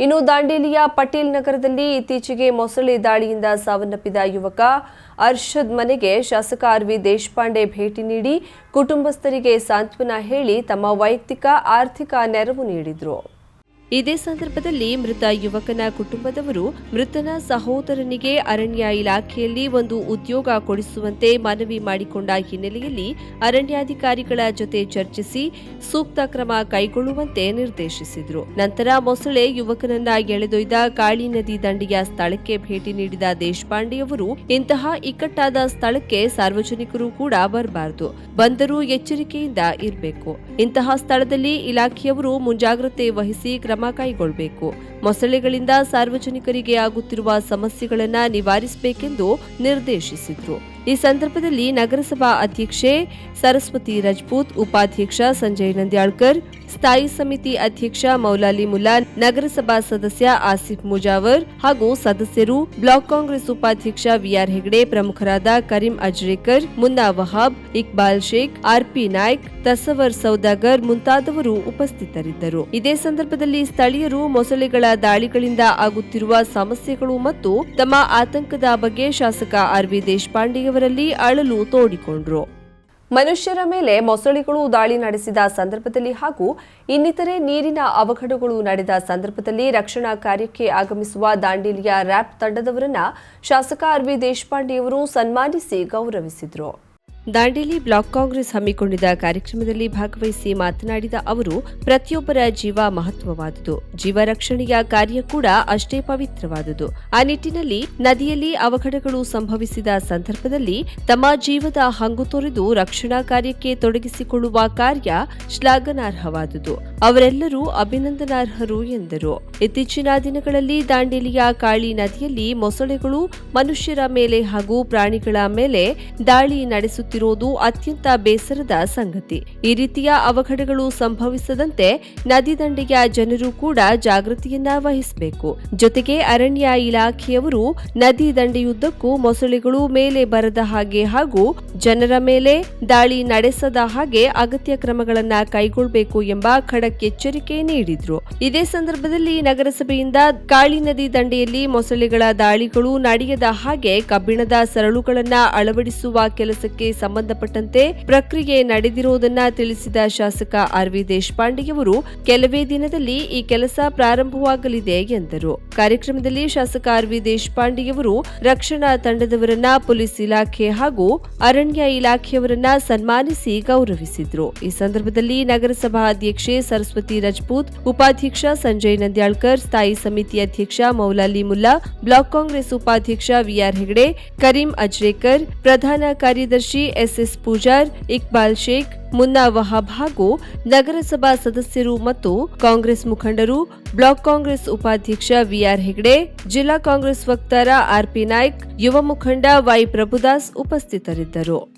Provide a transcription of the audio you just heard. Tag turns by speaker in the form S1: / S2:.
S1: ಇನ್ನು ದಾಂಡೇಲಿಯ ಪಟೇಲ್ ನಗರದಲ್ಲಿ ಇತ್ತೀಚೆಗೆ ಮೊಸಳೆ ದಾಳಿಯಿಂದ ಸಾವನ್ನಪ್ಪಿದ ಯುವಕ ಅರ್ಷದ್ ಮನೆಗೆ ಶಾಸಕ ಆರ್ ವಿ ದೇಶಪಾಂಡೆ ಭೇಟಿ ನೀಡಿ ಕುಟುಂಬಸ್ಥರಿಗೆ ಸಾಂತ್ವನ ಹೇಳಿ ತಮ್ಮ ವೈಯಕ್ತಿಕ, ಆರ್ಥಿಕ ನೆರವು ನೀಡಿದ್ರು. ಇದೇ ಸಂದರ್ಭದಲ್ಲಿ ಮೃತ ಯುವಕನ ಕುಟುಂಬದವರು ಮೃತನ ಸಹೋದರನಿಗೆ ಅರಣ್ಯ ಇಲಾಖೆಯಲ್ಲಿ ಒಂದು ಉದ್ಯೋಗ ಕೊಡಿಸುವಂತೆ ಮನವಿ ಮಾಡಿಕೊಂಡ ಹಿನ್ನೆಲೆಯಲ್ಲಿ ಅರಣ್ಯಾಧಿಕಾರಿಗಳ ಜೊತೆ ಚರ್ಚಿಸಿ ಸೂಕ್ತ ಕ್ರಮ ಕೈಗೊಳ್ಳುವಂತೆ ನಿರ್ದೇಶಿಸಿದರು. ನಂತರ ಮೊಸಳೆ ಯುವಕನನ್ನ ಎಳೆದೊಯ್ದ ಕಾಳಿ ನದಿ ದಂಡೆಯ ಸ್ಥಳಕ್ಕೆ ಭೇಟಿ ನೀಡಿದ ದೇಶಪಾಂಡೆಯವರು ಇಂತಹ ಇಕ್ಕಟ್ಟಾದ ಸ್ಥಳಕ್ಕೆ ಸಾರ್ವಜನಿಕರು ಕೂಡ ಬರಬಾರದು. ಬಂದರೂ ಎಚ್ಚರಿಕೆಯಿಂದ ಇರಬೇಕು. ಇಂತಹ ಸ್ಥಳದಲ್ಲಿ ಇಲಾಖೆಯವರು ಮುಂಜಾಗ್ರತೆ ವಹಿಸಿ ಕ್ರಮ ಕೈಗೊಳ್ಳಬೇಕು. ಮೊಸಳೆಗಳಿಂದ ಸಾರ್ವಜನಿಕರಿಗೆ ಆಗುತ್ತಿರುವ ಸಮಸ್ಯೆಗಳನ್ನು ನಿವಾರಿಸಬೇಕೆಂದು ನಿರ್ದೇಶಿಸಿದ್ರು. ಈ ಸಂದರ್ಭದಲ್ಲಿ ನಗರಸಭಾ ಅಧ್ಯಕ್ಷೆ ಸರಸ್ವತಿ ರಜಪೂತ್, ಉಪಾಧ್ಯಕ್ಷ ಸಂಜಯ್ ನಂದ್ಯಾಳ್ಕರ್, ಸ್ಥಾಯಿ ಸಮಿತಿ ಅಧ್ಯಕ್ಷ ಮೌಲಾಲಿ ಮುಲ್ಲಾ ನಗರಸಭಾ ಸದಸ್ಯ ಆಸಿಫ್ ಮುಜಾವರ್ ಹಾಗೂ ಸದಸ್ಯರು ಬ್ಲಾಕ್ ಕಾಂಗ್ರೆಸ್ ಉಪಾಧ್ಯಕ್ಷ ವಿಆರ್ ಹೆಗಡೆ, ಪ್ರಮುಖರಾದ ಕರೀಂ ಅಜ್ರೇಕರ್, ಮುನ್ನಾ ವಹಾಬ್, ಇಕ್ಬಾಲ್ ಶೇಖ್, ಆರ್ಪಿ ನಾಯ್ಕ್ ತಸವರ್ ಸೌದಾಗರ್ ಮುಂತಾದವರು ಉಪಸ್ಥಿತರಿದ್ದರು. ಇದೇ ಸಂದರ್ಭದಲ್ಲಿ ಸ್ಥಳೀಯರು ಮೊಸಳೆಗಳ ದಾಳಿಗಳಿಂದ ಆಗುತ್ತಿರುವ ಸಮಸ್ಯೆಗಳು ಮತ್ತು ತಮ್ಮ ಆತಂಕದ ಬಗ್ಗೆ ಶಾಸಕ ಆರ್ ವಿ ದೇಶಪಾಂಡೆಯವರಲ್ಲಿ ಅಳಲು ತೋಡಿಕೊಂಡ್ರು. ಮನುಷ್ಯರ ಮೇಲೆ ಮೊಸಳೆಗಳು ದಾಳಿ ನಡೆಸಿದ ಸಂದರ್ಭದಲ್ಲಿ ಹಾಗೂ ಇನ್ನಿತರೆ ನೀರಿನ ಅವಘಡಗಳು ನಡೆದ ಸಂದರ್ಭದಲ್ಲಿ ರಕ್ಷಣಾ ಕಾರ್ಯಕ್ಕೆ ಆಗಮಿಸುವ ದಾಂಡೇಲಿಯ ರ್ಯಾಪ್ ತಂಡದವರನ್ನ ಶಾಸಕ ಆರ್ ವಿ ದೇಶಪಾಂಡೆಯವರು ಸನ್ಮಾನಿಸಿ ಗೌರವಿಸಿದರು. ದಾಂಡೇಲಿ ಬ್ಲಾಕ್ ಕಾಂಗ್ರೆಸ್ ಹಮ್ಮಿಕೊಂಡಿದ್ದ ಕಾರ್ಯಕ್ರಮದಲ್ಲಿ ಭಾಗವಹಿಸಿ ಮಾತನಾಡಿದ ಅವರು, ಪ್ರತಿಯೊಬ್ಬರ ಜೀವ ಮಹತ್ವವಾದುದು. ಜೀವ ರಕ್ಷಣೆಯ ಕಾರ್ಯ ಕೂಡ ಅಷ್ಟೇ ಪವಿತ್ರವಾದುದು. ಆ ನಿಟ್ಟಿನಲ್ಲಿ ನದಿಯಲ್ಲಿ ಅವಘಡಗಳು ಸಂಭವಿಸಿದ ಸಂದರ್ಭದಲ್ಲಿ ತಮ್ಮ ಜೀವದ ಹಂಗು ತೊರೆದು ರಕ್ಷಣಾ ಕಾರ್ಯಕ್ಕೆ ತೊಡಗಿಸಿಕೊಳ್ಳುವ ಕಾರ್ಯ ಶ್ಲಾಘನಾರ್ಹವಾದುದು. ಅವರೆಲ್ಲರೂ ಅಭಿನಂದನಾರ್ಹರು ಎಂದರು. ಇತ್ತೀಚಿನ ದಿನಗಳಲ್ಲಿ ದಾಂಡೇಲಿಯ ಕಾಳಿ ನದಿಯಲ್ಲಿ ಮೊಸಳೆಗಳು ಮನುಷ್ಯರ ಮೇಲೆ ಹಾಗೂ ಪ್ರಾಣಿಗಳ ಮೇಲೆ ದಾಳಿ ನಡೆಸುತ್ತಿರುವುದು ಅತ್ಯಂತ ಬೇಸರದ ಸಂಗತಿ. ಈ ರೀತಿಯ ಅವಘಡಗಳು ಸಂಭವಿಸದಂತೆ ನದಿ ದಂಡೆಯ ಜನರು ಕೂಡ ಜಾಗೃತಿಯನ್ನ ವಹಿಸಬೇಕು. ಜೊತೆಗೆ ಅರಣ್ಯ ಇಲಾಖೆಯವರು ನದಿ ದಂಡೆಯುದ್ದಕ್ಕೂ ಮೊಸಳೆಗಳು ಮೇಲೆ ಬರದ ಹಾಗೆ ಹಾಗೂ ಜನರ ಮೇಲೆ ದಾಳಿ ನಡೆಸದ ಹಾಗೆ ಅಗತ್ಯ ಕ್ರಮಗಳನ್ನ ಕೈಗೊಳ್ಳಬೇಕು ಎಂಬ ಖಡಕ್ ಎಚ್ಚರಿಕೆ ನೀಡಿದ್ರು. ಇದೇ ಸಂದರ್ಭದಲ್ಲಿ ನಗರಸಭೆಯಿಂದ ಕಾಳಿ ನದಿ ದಂಡೆಯಲ್ಲಿ ಮೊಸಳೆಗಳ ದಾಳಿಗಳು ನಡೆಯದ ಹಾಗೆ ಕಬ್ಬಿಣದ ಸರಳುಗಳನ್ನ ಅಳವಡಿಸುವ ಕೆಲಸಕ್ಕೆ ಸಂಬಂಧಪಟ್ಟಂತೆ ಪ್ರಕ್ರಿಯೆ ನಡೆದಿರುವುದನ್ನ ತಿಳಿಸಿದ ಶಾಸಕ ಆರ್ ವಿ ದೇಶಪಾಂಡೆಯವರು, ಕೆಲವೇ ದಿನದಲ್ಲಿ ಈ ಕೆಲಸ ಪ್ರಾರಂಭವಾಗಲಿದೆ ಎಂದರು. ಕಾರ್ಯಕ್ರಮದಲ್ಲಿ ಶಾಸಕ ಆರ್ ವಿ ದೇಶಪಾಂಡೆಯವರು ರಕ್ಷಣಾ ತಂಡದವರನ್ನ, ಪೊಲೀಸ್ ಇಲಾಖೆ ಹಾಗೂ ಅರಣ್ಯ ಇಲಾಖೆಯವರನ್ನ ಸನ್ಮಾನಿಸಿ ಗೌರವಿಸಿದ್ರು. ಈ ಸಂದರ್ಭದಲ್ಲಿ ನಗರಸಭಾ ಅಧ್ಯಕ್ಷೆ ಸರಸ್ವತಿ ರಜಪೂತ್, ಉಪಾಧ್ಯಕ್ಷ ಸಂಜಯ್ ನಂದ್ಯಾಳ್ಕರ್, ಸ್ಥಾಯಿ ಸಮಿತಿ ಅಧ್ಯಕ್ಷ ಮೌಲಾಲಿ ಮುಲ್ಲಾ, ಬ್ಲಾಕ್ ಕಾಂಗ್ರೆಸ್ ಉಪಾಧ್ಯಕ್ಷ ವಿಆರ್ ಹೆಗಡೆ, ಕರೀಂ ಅಜ್ರೇಕರ್, ಪ್ರಧಾನ ಕಾರ್ಯದರ್ಶಿ ಎಸ್ಎಸ್ ಪೂಜಾರ್, ಇಕ್ಬಾಲ್ ಶೇಖ್ ಮುನ್ನಾ ವಹಾಬ್ ಹಾಗೂ ನಗರಸಭಾ ಸದಸ್ಯರು ಮತ್ತು ಕಾಂಗ್ರೆಸ್ ಮುಖಂಡರು, ಬ್ಲಾಕ್ ಕಾಂಗ್ರೆಸ್ ಉಪಾಧ್ಯಕ್ಷ ವಿಆರ್ ಹೆಗ್ಡೆ, ಜಿಲ್ಲಾ ಕಾಂಗ್ರೆಸ್ ವಕ್ತಾರ ಆರ್ಪಿ ನಾಯ್ಕ್, ಯುವ ಮುಖಂಡ ವೈ ಪ್ರಭುದಾಸ್ ಉಪಸ್ಥಿತರಿದ್ದರು.